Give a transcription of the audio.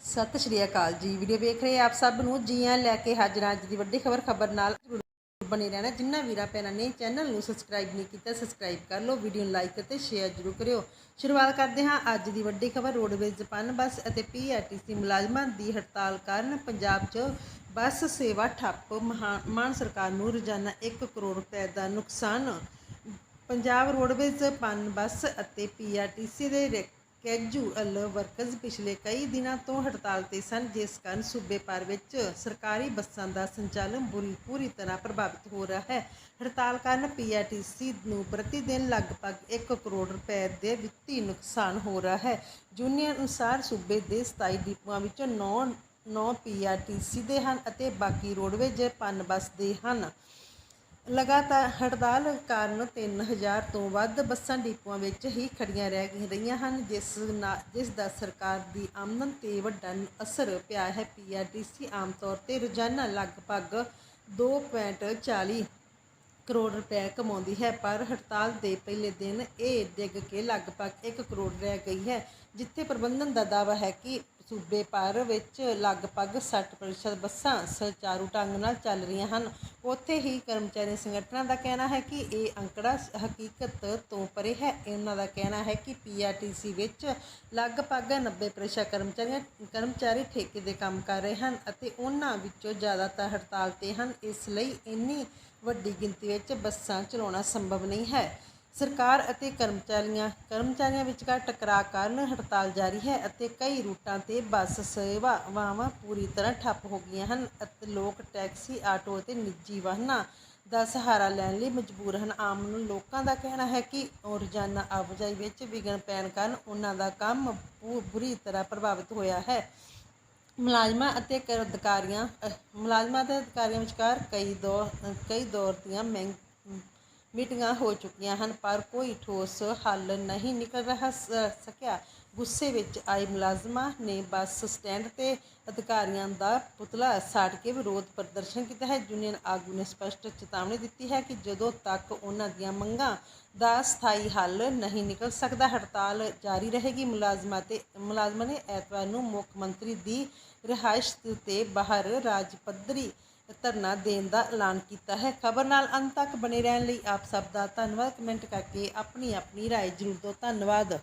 ਸਤਿ ਸ਼੍ਰੀ ਅਕਾਲ ਜੀ। ਵੀਡੀਓ ਵੇਖ ਰਹੇ ਆਪ ਸਭ ਨੂੰ ਜੀਆਂ ਲੈ ਕੇ ਹਾਜ਼ਰ ਅੱਜ ਦੀ ਵੱਡੀ ਖਬਰ। ਖਬਰ ਨਾਲ ਜ਼ਰੂਰ ਬਣੇ ਰਹਿਣਾ। ਜਿੰਨਾ ਵੀਰਾ ਭੈਣਾਂ ਨੇ ਚੈਨਲ ਨੂੰ ਸਬਸਕ੍ਰਾਈਬ ਨਹੀਂ ਕੀਤਾ, ਸਬਸਕ੍ਰਾਈਬ ਕਰ ਲਓ, ਵੀਡੀਓ ਨੂੰ ਲਾਈਕ ਅਤੇ ਸ਼ੇਅਰ ਜ਼ਰੂਰ ਕਰਿਓ। ਸ਼ੁਰੂਆਤ ਕਰਦੇ ਹਾਂ ਅੱਜ ਦੀ ਵੱਡੀ ਖਬਰ। ਰੋਡਵੇਜ਼ ਪਨ ਬੱਸ ਅਤੇ ਪੀਆਰਟੀਸੀ ਮੁਲਾਜ਼ਮਾਂ ਦੀ ਹੜਤਾਲ ਕਾਰਨ ਪੰਜਾਬ 'ਚ ਬੱਸ ਸੇਵਾ ਠੱਪ। ਮਹਾ- ਮਾਨ ਸਰਕਾਰ ਨੂੰ ਰੋਜ਼ਾਨਾ 1 ਕਰੋੜ ਰੁਪਏ ਦਾ ਨੁਕਸਾਨ। ਪੰਜਾਬ ਰੋਡਵੇਜ਼ ਪਨ ਬੱਸ ਅਤੇ ਪੀਆਰਟੀਸੀ ਦੇ ਰੈ- ਕੈਜੂਅਲ ਵਰਕਰਜ਼ ਪਿਛਲੇ ਕਈ ਦਿਨਾਂ ਤੋਂ ਹੜਤਾਲ ਤੇ ਸਨ, ਜਿਸ ਕਾਰਨ ਸੂਬੇ ਭਰ ਵਿੱਚ ਸਰਕਾਰੀ ਬੱਸਾਂ ਦਾ ਸੰਚਾਲਨ ਬੁਰੀ, ਪੂਰੀ ਤਰ੍ਹਾਂ ਪ੍ਰਭਾਵਿਤ ਹੋ ਰਿਹਾ ਹੈ। ਹੜਤਾਲ ਕਾਰਨ ਪੀਆਰਟੀਸੀ ਨੂੰ ਪ੍ਰਤੀ ਦਿਨ ਲਗਭਗ 1 ਕਰੋੜ ਰੁਪਏ ਦੇ ਵਿੱਤੀ ਨੁਕਸਾਨ ਹੋ ਰਿਹਾ ਹੈ। ਯੂਨੀਅਨ ਅਨੁਸਾਰ ਸੂਬੇ ਦੇ 27 ਡਿਪੂਆਂ ਵਿੱਚੋਂ 9 9 ਪੀਆਰਟੀਸੀ ਦੇ ਹਨ ਅਤੇ ਬਾਕੀ ਰੋਡਵੇਜ਼ ਪਨ ਬੱਸ ਦੇ ਹਨ। ਲਗਾਤਾਰ ਹੜਤਾਲ ਕਾਰਨ 3000 ਤੋਂ ਵੱਧ ਬੱਸਾਂ ਡਿਪੂਆਂ ਵਿੱਚ ਹੀ ਖੜੀਆਂ ਰਹਿ ਰਹੀਆਂ ਹਨ, ਜਿਸ ਨਾਲ ਜਿਸ ਦਾ ਸਰਕਾਰ ਦੀ ਆਮਦਨ ਤੇ ਵੱਡਾ ਅਸਰ ਪਿਆ ਹੈ। ਪੀਆਰਟੀਸੀ ਆਮ ਤੌਰ ਤੇ ਰੋਜ਼ਾਨਾ ਲਗਭਗ 2.40 ਕਰੋੜ ਰੁਪਏ ਕਮਾਉਂਦੀ ਹੈ, ਪਰ ਹੜਤਾਲ ਦੇ ਪਹਿਲੇ ਦਿਨ ਇਹ ਡਿੱਗ ਕੇ ਲਗਭਗ 1 ਕਰੋੜ ਰਹਿ ਗਈ ਹੈ, ਜਿੱਥੇ ਪ੍ਰਬੰਧਨ ਦਾ ਦਾਅਵਾ ਹੈ ਕਿ ਸੂਬੇ ਭਰ ਵਿੱਚ ਲਗਭਗ 60% ਬੱਸਾਂ ਸੁਚਾਰੂ ਢੰਗ ਨਾਲ ਚੱਲ ਰਹੀਆਂ ਹਨ। ਉੱਥੇ ਹੀ ਕਰਮਚਾਰੀ ਸੰਗਠਨਾਂ ਦਾ ਕਹਿਣਾ ਹੈ ਕਿ ਇਹ ਅੰਕੜਾ ਹਕੀਕਤ ਤੋਂ ਪਰੇ ਹੈ। ਇਹਨਾਂ ਦਾ ਕਹਿਣਾ ਹੈ ਕਿ ਪੀਆਰਟੀਸੀ ਵਿੱਚ ਲਗਭਗ 90% ਕਰਮਚਾਰੀਆਂ, ਕਰਮਚਾਰੀ ਠੇਕੇ ਦੇ ਕੰਮ ਕਰ ਰਹੇ ਹਨ ਅਤੇ ਉਹਨਾਂ ਵਿੱਚੋਂ ਜ਼ਿਆਦਾਤਰ ਹੜਤਾਲ ਤੇ ਹਨ। ਇਸ ਲਈ ਇੰਨੀ ਵੱਡੀ ਗਿਣਤੀ ਵਿੱਚ ਬੱਸਾਂ ਚਲਾਉਣਾ ਸੰਭਵ ਨਹੀਂ ਹੈ। ਸਰਕਾਰ ਅਤੇ ਕਰਮਚਾਰੀਆਂ ਕਰਮਚਾਰੀਆਂ ਵਿਚਕਾਰ ਟਕਰਾਅ ਕਾਰਨ ਹੜਤਾਲ ਜਾਰੀ ਹੈ ਅਤੇ ਕਈ ਰੂਟਾਂ ਤੇ ਬੱਸ ਸੇਵਾਵਾਂ ਪੂਰੀ ਤਰ੍ਹਾਂ ਠੱਪ ਹੋ ਗਈਆਂ ਹਨ ਅਤੇ ਲੋਕ ਟੈਕਸੀ, ਆਟੋ ਅਤੇ ਨਿੱਜੀ ਵਾਹਨਾਂ ਦਾ ਸਹਾਰਾ ਲੈਣ ਲਈ ਮਜਬੂਰ ਹਨ। ਆਮ ਲੋਕਾਂ ਦਾ ਕਹਿਣਾ ਹੈ ਕਿ ਰੋਜ਼ਾਨਾ ਆਵਾਜਾਈ ਵਿੱਚ ਵਿਘਨ ਪੈਣ ਕਾਰਨ ਉਹਨਾਂ ਦਾ ਕੰਮ ਬੁ- ਬੁਰੀ ਤਰ੍ਹਾਂ ਪ੍ਰਭਾਵਿਤ ਹੋਇਆ ਹੈ। ਮੁਲਾਜ਼ਮਾਂ ਅਤੇ ਕਰ ਅਧਿਕਾਰੀਆਂ ਮੁਲਾਜ਼ਮਾਂ ਅਤੇ ਅਧਿਕਾਰੀਆਂ ਵਿਚਕਾਰ ਕਈ ਦੌਰ ਕਈ ਦੌਰ ਦੀਆਂ ਮਹਿੰ ਮੀਟਿੰਗਾਂ ਹੋ ਚੁੱਕੀਆਂ ਹਨ, ਪਰ ਕੋਈ ਠੋਸ ਹੱਲ ਨਹੀਂ ਨਿਕਲ ਰਿਹਾ ਸਕਿਆ। ਗੁੱਸੇ ਵਿੱਚ ਆਏ ਮੁਲਾਜ਼ਮਾਂ ਨੇ ਬੱਸ ਸਟੈਂਡ ਤੇ ਅਧਿਕਾਰੀਆਂ ਦਾ ਪੁਤਲਾ ਸਾੜ ਕੇ ਵਿਰੋਧ ਪ੍ਰਦਰਸ਼ਨ ਕੀਤਾ ਹੈ। ਯੂਨੀਅਨ ਆਗੂ ਨੇ ਸਪਸ਼ਟ ਚੇਤਾਵਨੀ ਦਿੱਤੀ ਹੈ ਕਿ ਜਦੋਂ ਤੱਕ ਉਹਨਾਂ ਦੀਆਂ ਮੰਗਾਂ ਦਾ ਸਥਾਈ ਹੱਲ ਨਹੀਂ ਨਿਕਲ ਸਕਦਾ, ਹੜਤਾਲ ਜਾਰੀ ਰਹੇਗੀ। ਮੁਲਾਜ਼ਮਾਂ ਤੇ, ਮੁਲਾਜ਼ਮਾਂ ਨੇ ਐਤਵਾਰ ਨੂੰ ਮੁੱਖ ਮੰਤਰੀ ਦੀ ਰਿਹਾਇਸ਼ ਤੇ ਬਾਹਰ ਰਾਜ ਪੱਧਰੀ ਧਰਨਾ ਦੇਣ ਦਾ ਐਲਾਨ ਕੀਤਾ ਹੈ ਖਬਰ ਨਾਲ ਅੰਤ ਤੱਕ ਬਣੇ ਰਹਿਣ ਲਈ ਆਪ ਸਭ ਦਾ ਧੰਨਵਾਦ ਕਮੈਂਟ ਕਰਕੇ ਆਪਣੀ ਆਪਣੀ رائے ਜ਼ਰੂਰ ਦਿਓ ਧੰਨਵਾਦ